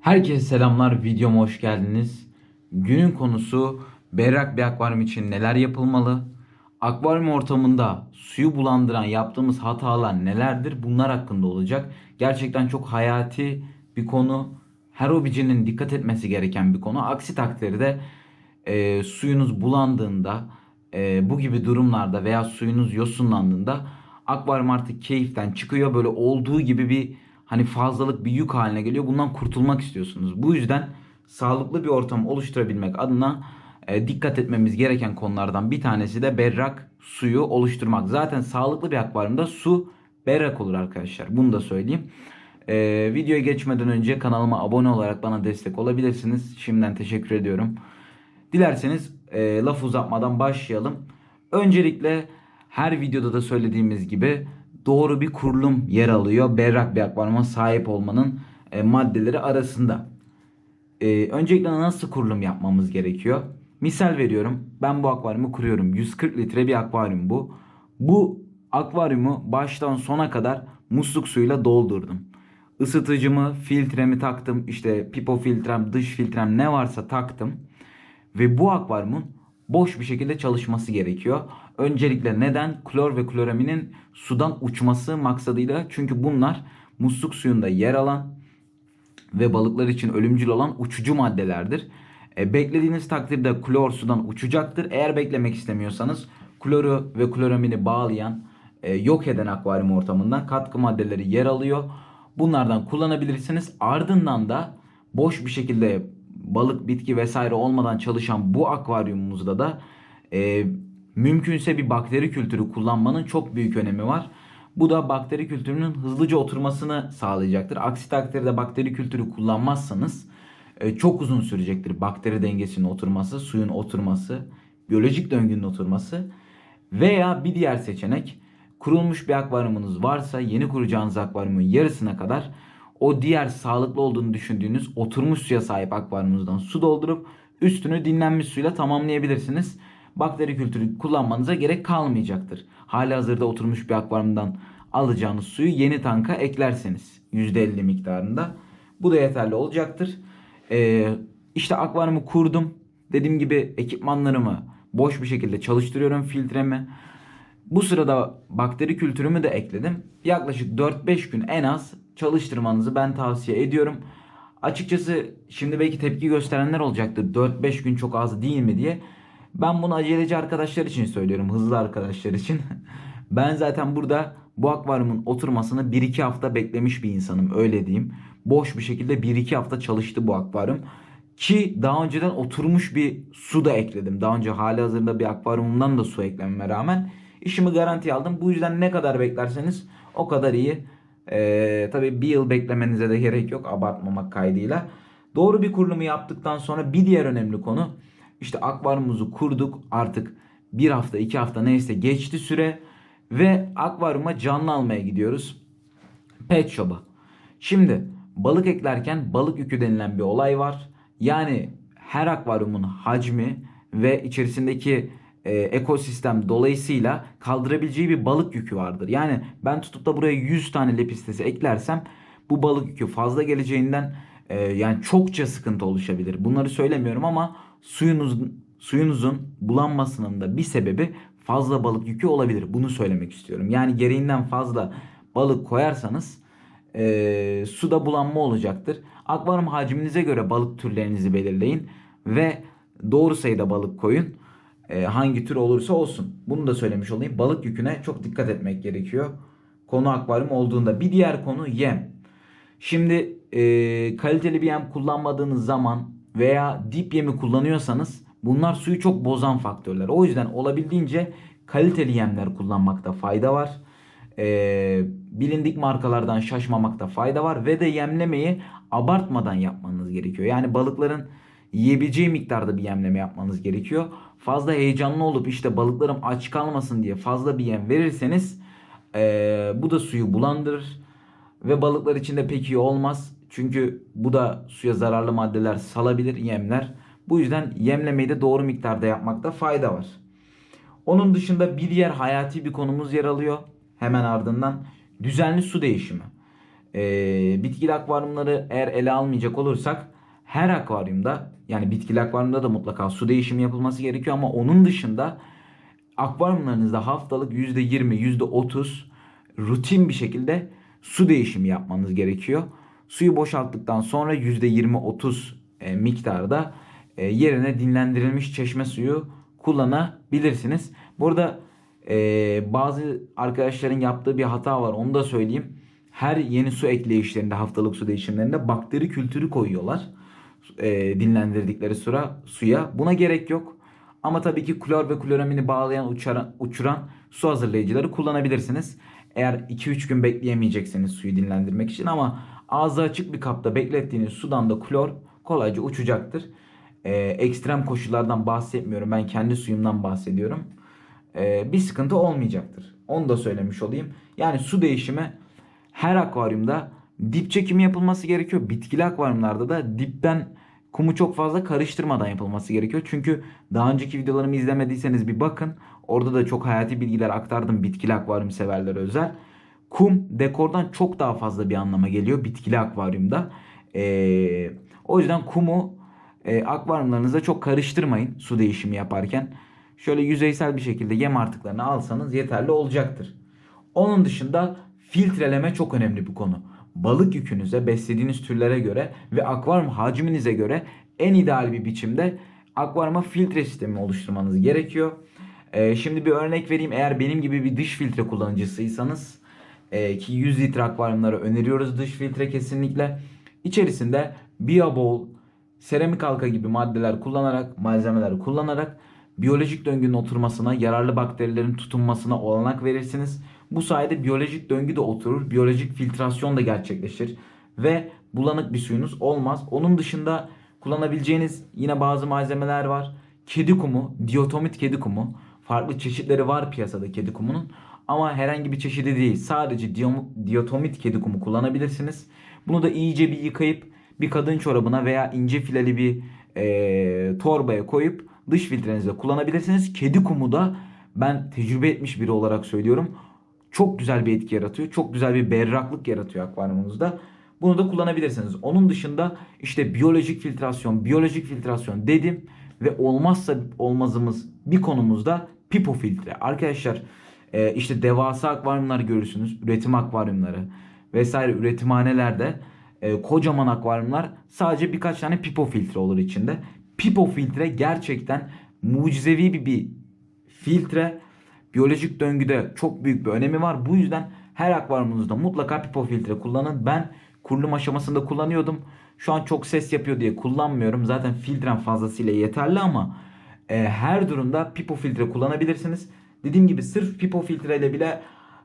Herkese selamlar, videoma hoş geldiniz. Günün konusu berrak bir akvaryum için neler yapılmalı? Akvaryum ortamında suyu bulandıran yaptığımız hatalar nelerdir? Bunlar hakkında olacak. Gerçekten çok hayati bir konu. Her hobicinin dikkat etmesi gereken bir konu. Aksi takdirde e, suyunuz bulandığında, e, bu gibi durumlarda veya suyunuz yosunlandığında akvaryum artık keyiften çıkıyor. Böyle olduğu gibi bir hani fazlalık bir yük haline geliyor. Bundan kurtulmak istiyorsunuz. Bu yüzden sağlıklı bir ortam oluşturabilmek adına e, dikkat etmemiz gereken konulardan bir tanesi de berrak suyu oluşturmak. Zaten sağlıklı bir akvaryumda su berrak olur arkadaşlar. Bunu da söyleyeyim. E, videoya geçmeden önce kanalıma abone olarak bana destek olabilirsiniz. Şimdiden teşekkür ediyorum. Dilerseniz e, laf uzatmadan başlayalım. Öncelikle her videoda da söylediğimiz gibi doğru bir kurulum yer alıyor. Berrak bir akvaryuma sahip olmanın e, maddeleri arasında. E, öncelikle nasıl kurulum yapmamız gerekiyor? Misal veriyorum. Ben bu akvaryumu kuruyorum. 140 litre bir akvaryum bu. Bu akvaryumu baştan sona kadar musluk suyuyla doldurdum. Isıtıcımı, filtremi taktım. İşte pipo filtrem, dış filtrem ne varsa taktım. Ve bu akvaryumun boş bir şekilde çalışması gerekiyor. Öncelikle neden? Klor ve kloraminin sudan uçması maksadıyla. Çünkü bunlar musluk suyunda yer alan ve balıklar için ölümcül olan uçucu maddelerdir. E, beklediğiniz takdirde klor sudan uçacaktır. Eğer beklemek istemiyorsanız kloru ve kloramini bağlayan, e, yok eden akvaryum ortamından katkı maddeleri yer alıyor. Bunlardan kullanabilirsiniz. Ardından da boş bir şekilde balık, bitki vesaire olmadan çalışan bu akvaryumumuzda da e, mümkünse bir bakteri kültürü kullanmanın çok büyük önemi var. Bu da bakteri kültürünün hızlıca oturmasını sağlayacaktır. Aksi takdirde bakteri kültürü kullanmazsanız e, çok uzun sürecektir bakteri dengesinin oturması, suyun oturması, biyolojik döngünün oturması veya bir diğer seçenek kurulmuş bir akvaryumunuz varsa yeni kuracağınız akvaryumun yarısına kadar o diğer sağlıklı olduğunu düşündüğünüz oturmuş suya sahip akvaryumunuzdan su doldurup üstünü dinlenmiş suyla tamamlayabilirsiniz. Bakteri kültürü kullanmanıza gerek kalmayacaktır. Hali hazırda oturmuş bir akvaryumdan alacağınız suyu yeni tanka eklerseniz %50 miktarında. Bu da yeterli olacaktır. Ee, işte akvaryumu kurdum. Dediğim gibi ekipmanlarımı boş bir şekilde çalıştırıyorum filtremi. Bu sırada bakteri kültürümü de ekledim. Yaklaşık 4-5 gün en az çalıştırmanızı ben tavsiye ediyorum. Açıkçası şimdi belki tepki gösterenler olacaktır. 4-5 gün çok az değil mi diye. Ben bunu aceleci arkadaşlar için söylüyorum. Hızlı arkadaşlar için. ben zaten burada bu akvaryumun oturmasını 1-2 hafta beklemiş bir insanım. Öyle diyeyim. Boş bir şekilde 1-2 hafta çalıştı bu akvaryum. Ki daha önceden oturmuş bir su da ekledim. Daha önce hali hazırda bir akvaryumumdan da su eklememe rağmen işimi garanti aldım. Bu yüzden ne kadar beklerseniz o kadar iyi. Ee, tabii bir yıl beklemenize de gerek yok abartmamak kaydıyla. Doğru bir kurulumu yaptıktan sonra bir diğer önemli konu işte akvaryumumuzu kurduk artık bir hafta iki hafta neyse geçti süre ve akvaryuma canlı almaya gidiyoruz. Pet shop'a. Şimdi balık eklerken balık yükü denilen bir olay var. Yani her akvaryumun hacmi ve içerisindeki e, ekosistem dolayısıyla kaldırabileceği bir balık yükü vardır. Yani ben tutup da buraya 100 tane lepistesi eklersem bu balık yükü fazla geleceğinden e, yani çokça sıkıntı oluşabilir. Bunları söylemiyorum ama suyunuzun suyunuzun bulanmasının da bir sebebi fazla balık yükü olabilir. Bunu söylemek istiyorum. Yani gereğinden fazla balık koyarsanız e, suda bulanma olacaktır. Akvaryum hacminize göre balık türlerinizi belirleyin ve doğru sayıda balık koyun. E, hangi tür olursa olsun. Bunu da söylemiş olayım. Balık yüküne çok dikkat etmek gerekiyor. Konu akvaryum olduğunda. Bir diğer konu yem. Şimdi e, kaliteli bir yem kullanmadığınız zaman veya dip yemi kullanıyorsanız bunlar suyu çok bozan faktörler. O yüzden olabildiğince kaliteli yemler kullanmakta fayda var. Ee, bilindik markalardan şaşmamakta fayda var ve de yemlemeyi abartmadan yapmanız gerekiyor. Yani balıkların yiyebileceği miktarda bir yemleme yapmanız gerekiyor. Fazla heyecanlı olup işte balıklarım aç kalmasın diye fazla bir yem verirseniz ee, bu da suyu bulandırır ve balıklar için de pek iyi olmaz. Çünkü bu da suya zararlı maddeler salabilir yemler. Bu yüzden yemlemeyi de doğru miktarda yapmakta fayda var. Onun dışında bir diğer hayati bir konumuz yer alıyor. Hemen ardından düzenli su değişimi. Ee, bitkili akvaryumları eğer ele almayacak olursak her akvaryumda yani bitkili akvaryumda da mutlaka su değişimi yapılması gerekiyor ama onun dışında akvaryumlarınızda haftalık %20, %30 rutin bir şekilde su değişimi yapmanız gerekiyor. Suyu boşalttıktan sonra %20-30 e, miktarda e, yerine dinlendirilmiş çeşme suyu kullanabilirsiniz. Burada e, bazı arkadaşların yaptığı bir hata var onu da söyleyeyim. Her yeni su ekleyişlerinde haftalık su değişimlerinde bakteri kültürü koyuyorlar. E, dinlendirdikleri sıra suya. Buna gerek yok. Ama tabii ki klor ve kloramini bağlayan uçaran, uçuran su hazırlayıcıları kullanabilirsiniz. Eğer 2-3 gün bekleyemeyecekseniz suyu dinlendirmek için ama ağzı açık bir kapta beklettiğiniz sudan da klor kolayca uçacaktır. Ee, ekstrem koşullardan bahsetmiyorum. Ben kendi suyumdan bahsediyorum. Ee, bir sıkıntı olmayacaktır. Onu da söylemiş olayım. Yani su değişimi her akvaryumda dip çekimi yapılması gerekiyor. Bitkili akvaryumlarda da dipten kumu çok fazla karıştırmadan yapılması gerekiyor. Çünkü daha önceki videolarımı izlemediyseniz bir bakın. Orada da çok hayati bilgiler aktardım bitkili akvaryum severlere özel. Kum dekordan çok daha fazla bir anlama geliyor bitkili akvaryumda. Ee, o yüzden kumu e, akvaryumlarınızda çok karıştırmayın su değişimi yaparken. Şöyle yüzeysel bir şekilde yem artıklarını alsanız yeterli olacaktır. Onun dışında filtreleme çok önemli bir konu. Balık yükünüze, beslediğiniz türlere göre ve akvaryum hacminize göre en ideal bir biçimde akvaryuma filtre sistemi oluşturmanız gerekiyor. Ee, şimdi bir örnek vereyim. Eğer benim gibi bir dış filtre kullanıcısıysanız e, ki 100 litre akvaryumlara öneriyoruz dış filtre kesinlikle. İçerisinde Biobol, seramik halka gibi maddeler kullanarak, malzemeler kullanarak biyolojik döngünün oturmasına, yararlı bakterilerin tutunmasına olanak verirsiniz. Bu sayede biyolojik döngü de oturur, biyolojik filtrasyon da gerçekleşir ve bulanık bir suyunuz olmaz. Onun dışında kullanabileceğiniz yine bazı malzemeler var. Kedi kumu, diatomit kedi kumu. Farklı çeşitleri var piyasada kedi kumunun. Ama herhangi bir çeşidi değil. Sadece diatomit kedi kumu kullanabilirsiniz. Bunu da iyice bir yıkayıp bir kadın çorabına veya ince fileli bir e, torbaya koyup dış filtrenizde kullanabilirsiniz. Kedi kumu da ben tecrübe etmiş biri olarak söylüyorum. Çok güzel bir etki yaratıyor. Çok güzel bir berraklık yaratıyor akvaryumunuzda. Bunu da kullanabilirsiniz. Onun dışında işte biyolojik filtrasyon, biyolojik filtrasyon dedim ve olmazsa olmazımız bir konumuzda pipo filtre. Arkadaşlar e, işte devasa akvaryumlar görürsünüz. Üretim akvaryumları vesaire üretimhanelerde e, kocaman akvaryumlar sadece birkaç tane pipo filtre olur içinde. Pipo filtre gerçekten mucizevi bir, bir filtre. Biyolojik döngüde çok büyük bir önemi var. Bu yüzden her akvaryumunuzda mutlaka pipo filtre kullanın. Ben kurulum aşamasında kullanıyordum. Şu an çok ses yapıyor diye kullanmıyorum. Zaten filtrem fazlasıyla yeterli ama e, her durumda pipo filtre kullanabilirsiniz. Dediğim gibi sırf pipo filtreyle bile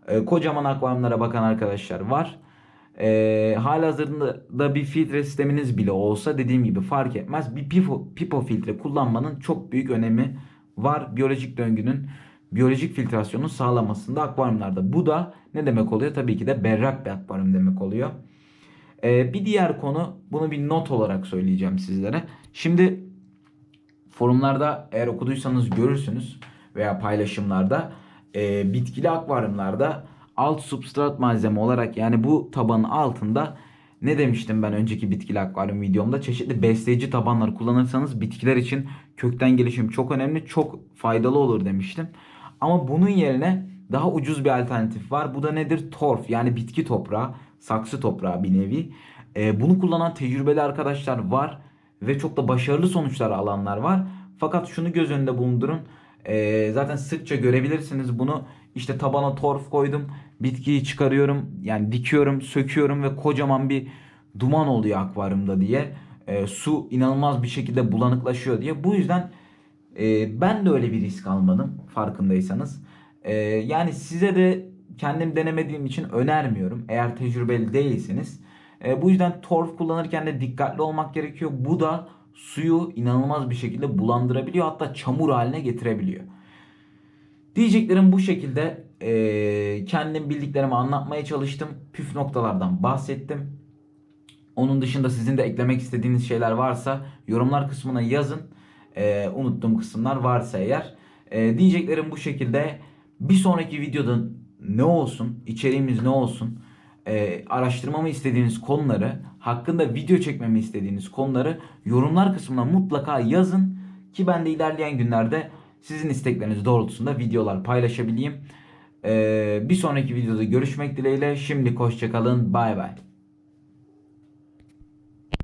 e, kocaman akvaryumlara bakan arkadaşlar var. E, halihazırda da bir filtre sisteminiz bile olsa dediğim gibi fark etmez. Bir pipo, pipo filtre kullanmanın çok büyük önemi var. Biyolojik döngünün biyolojik filtrasyonu sağlamasında akvaryumlarda. Bu da ne demek oluyor? Tabii ki de berrak bir akvaryum demek oluyor. Ee, bir diğer konu bunu bir not olarak söyleyeceğim sizlere. Şimdi forumlarda eğer okuduysanız görürsünüz veya paylaşımlarda e, bitkili akvaryumlarda alt substrat malzeme olarak yani bu tabanın altında ne demiştim ben önceki bitkili akvaryum videomda çeşitli besleyici tabanlar kullanırsanız bitkiler için kökten gelişim çok önemli çok faydalı olur demiştim. Ama bunun yerine daha ucuz bir alternatif var. Bu da nedir? Torf yani bitki toprağı, saksı toprağı bir nevi. Ee, bunu kullanan tecrübeli arkadaşlar var ve çok da başarılı sonuçlar alanlar var. Fakat şunu göz önünde bulundurun. Ee, zaten sıkça görebilirsiniz bunu. İşte tabana torf koydum. Bitkiyi çıkarıyorum. Yani dikiyorum, söküyorum ve kocaman bir duman oluyor akvaryumda diye. Ee, su inanılmaz bir şekilde bulanıklaşıyor diye. Bu yüzden e, ben de öyle bir risk almadım farkındaysanız. E, yani size de kendim denemediğim için önermiyorum. Eğer tecrübeli değilsiniz. E, bu yüzden torf kullanırken de dikkatli olmak gerekiyor. Bu da suyu inanılmaz bir şekilde bulandırabiliyor. Hatta çamur haline getirebiliyor. Diyeceklerim bu şekilde. E, kendim bildiklerimi anlatmaya çalıştım. Püf noktalardan bahsettim. Onun dışında sizin de eklemek istediğiniz şeyler varsa yorumlar kısmına yazın. E, unuttuğum kısımlar varsa eğer. E, diyeceklerim bu şekilde. Bir sonraki videoda ne olsun, içeriğimiz ne olsun e, araştırmamı istediğiniz konuları, hakkında video çekmemi istediğiniz konuları yorumlar kısmına mutlaka yazın ki ben de ilerleyen günlerde sizin istekleriniz doğrultusunda videolar paylaşabileyim. E, bir sonraki videoda görüşmek dileğiyle. Şimdi hoşçakalın. Bay bay.